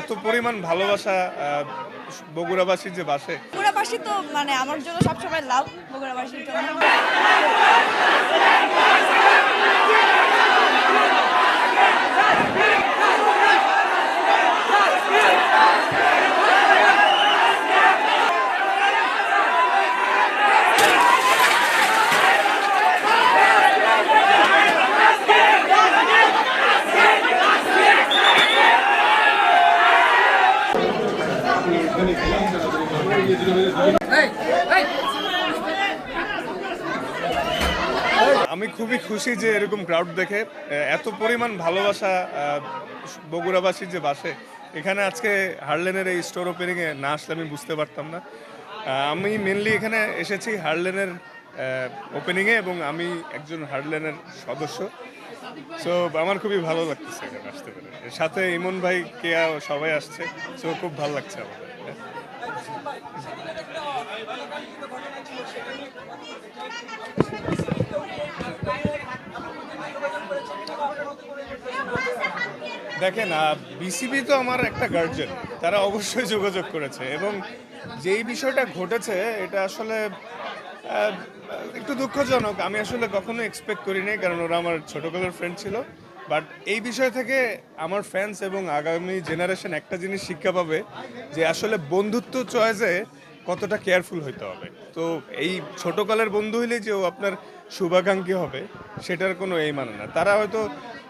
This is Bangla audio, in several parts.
এত পরিমাণ ভালোবাসা বগুড়াবাসীর যে বাসে? বগুড়াবাসী তো মানে আমার জন্য সবসময় লাভ বগুড়াবাসীর জন্য। আমি খুবই খুশি যে এরকম ক্রাউড দেখে এত পরিমাণ ভালোবাসা বগুড়াবাসীর যে বাসে। এখানে আজকে হার্লেনের এই স্টোর ওপেনিংয়ে না আসলে আমি বুঝতে পারতাম না। আমি মেনলি এখানে এসেছি হার্লেনের ওপেনিংয়ে এবং আমি একজন হার্লেনের সদস্য। সো আমার খুবই ভালো লাগতেছে এখানে আসতে পেরে। সাথে ইমন ভাই, কেয়া, সবাই আসছে। সো খুব ভালো লাগছে আমাদের দেখেন বিসিবি তো আমার একটা গার্জেন তারা অবশ্যই যোগাযোগ করেছে এবং যেই বিষয়টা ঘটেছে, এটা আসলে একটু দুঃখজনক। আমি আসলে কখনো এক্সপেক্ট করিনি, কারণ ওরা আমার ছোটবেলার ফ্রেন্ড ছিল। বাট এই বিষয় থেকে আমার ফ্যান্স এবং আগামী জেনারেশন একটা জিনিস শিক্ষা পাবে যে আসলে বন্ধুত্ব চয়েসে কতটা কেয়ারফুল হইতে হবে। তো এই ছোটকালের বন্ধু হইলে যে ও আপনার শুভাকাঙ্ক্ষী হবে, সেটার কোনো এই মানে না। তারা হয়তো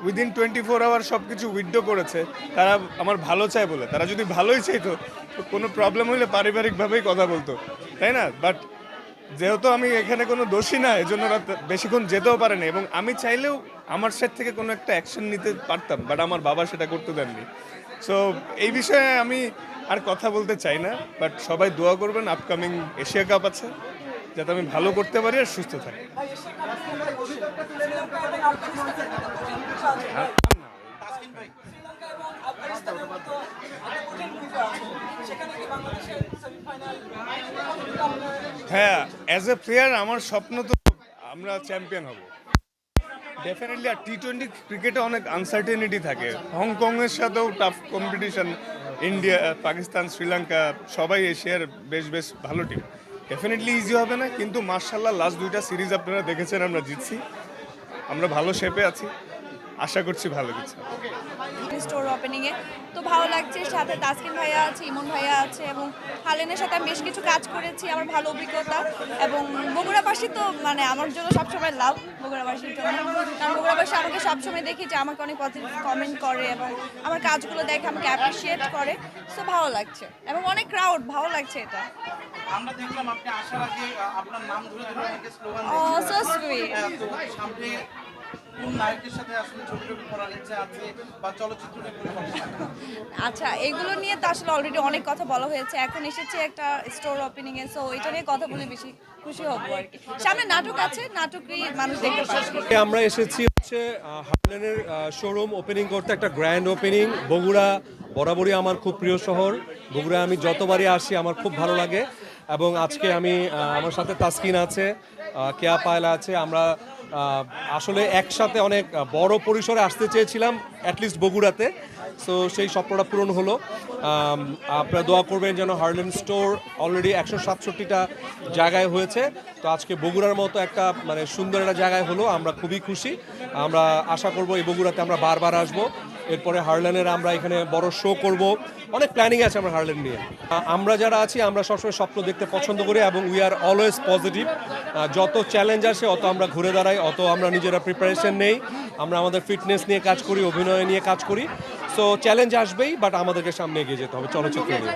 উইদিন টোয়েন্টি ফোর আওয়ার সব কিছু উইথড্র করেছে, তারা আমার ভালো চায় বলে। তারা যদি ভালোই চাইতো, কোনো প্রবলেম হইলে পারিবারিকভাবেই কথা বলতো। তাই না? বাট যেহেতু আমি এখানে কোনো দোষী না, এজন্য ওরা বেশিক্ষণ যেতেও পারে না এবং আমি চাইলেও আমার সাইড থেকে কোনো একটা অ্যাকশন নিতে পারতাম বাট আমার বাবা সেটা করতে দেননি। সো এই বিষয়ে আমি আর কথা বলতে চাই না বাট সবাই দোয়া করবেন আপকামিং এশিয়া কাপ আছে, যাতে আমি ভালো করতে পারি আর সুস্থ থাকি। হ্যাঁ অ্যাজ এ প্লেয়ার আমার স্বপ্ন তো আমরা চ্যাম্পিয়ন হব। ডেফিনেটলি আর টি টোয়েন্টি ক্রিকেটে অনেক আনসার্টেনিটি থাকে। হংকংয়ের সাথেও tough competition India Pakistan Sri Lanka সবাই এশিয়ার বেশ বেশ ভালো টিম ডেফিনেটলি ইজি হবে না, কিন্তু মার্শাল্লাহ লাস্ট দুইটা সিরিজ আপনারা দেখেছেন, আমরা জিতছি। আমরা ভালো শেপে আছি। আশা করছি ভালো কিছু। স্টোর ওপেনিংয়ে তো ভালো লাগছে সাথে তাসকিন ভাইয়া আছে ইমন ভাইয়া আছে এবং হালেনের সাথে আমি বেশ কিছু কাজ করেছি আমার ভালো অভিজ্ঞতা। এবং বগুড়াবাসী তো মানে আমার জন্য সবসময় লাভ বগুড়াবাসীর জন্য। কারণ বগুড়াবাসী আমাকে সবসময় দেখি যে আমাকে অনেক পজিটিভ কমেন্ট করে এবং আমার কাজগুলো দেখে আমাকে অ্যাপ্রিসিয়েট করে। সো ভালো লাগছে। এবং অনেক ক্রাউড ভালো লাগছে এটা। আমরা দেখলাম আপনি আসার আগে আপনার নাম ধরে ধরে অনেকে স্লোগান তো সামনে কোন নায়কের সাথে আসলে ছবি টবি করার ইচ্ছা আছে বা চলচ্চিত্র আচ্ছা এগুলো নিয়ে তো আসলে অলরেডি অনেক কথা বলা হয়েছে। এখন এসেছে একটা স্টোর ওপেনিং এ সো এটা নিয়ে কথা বলে বেশি খুশি হব আর কি। সামনে নাটক আছে নাটকই মানুষ দেখতে পাবে। আমরা এসেছি হচ্ছে হার্লেনের শোরুম ওপেনিং করতে একটা গ্র্যান্ড ওপেনিং বগুড়া বরাবরই আমার খুব প্রিয় শহর। বগুড়া আমি যতবারই আসি আমার খুব ভালো লাগে। এবং আজকে আমি আমার সাথে তাসকিন আছে কেয়া পায়লা আছে। আমরা আসলে একসাথে অনেক বড় পরিসরে আসতে চেয়েছিলাম অ্যাটলিস্ট বগুড়াতে। সো সেই স্বপ্নটা পূরণ হলো। আপনারা দোয়া করবেন যেন হার্লেন স্টোর অলরেডি একশো সাতষট্টিটা জায়গায় হয়েছে। তো আজকে বগুড়ার মতো একটা মানে সুন্দর একটা জায়গায় হলো। আমরা খুবই খুশি। আমরা আশা করব এই বগুড়াতে আমরা বারবার আসব। এরপরে হার্লেনের আমরা এখানে বড় শো করব। অনেক প্ল্যানিং আছে আমরা হার্লেন নিয়ে। আমরা যারা আছি, আমরা সবসময় স্বপ্ন দেখতে পছন্দ করি এবং উই আর অলওয়েজ পজিটিভ যত চ্যালেঞ্জ আসে, অত আমরা ঘুরে দাঁড়াই, অত আমরা নিজেরা প্রিপারেশন নেই। আমরা আমাদের ফিটনেস নিয়ে কাজ করি, অভিনয় নিয়ে কাজ করি। সো চ্যালেঞ্জ আসবেই বাট আমাদেরকে সামনে এগিয়ে যেতে হবে। চলচ্চিত্র নিয়ে।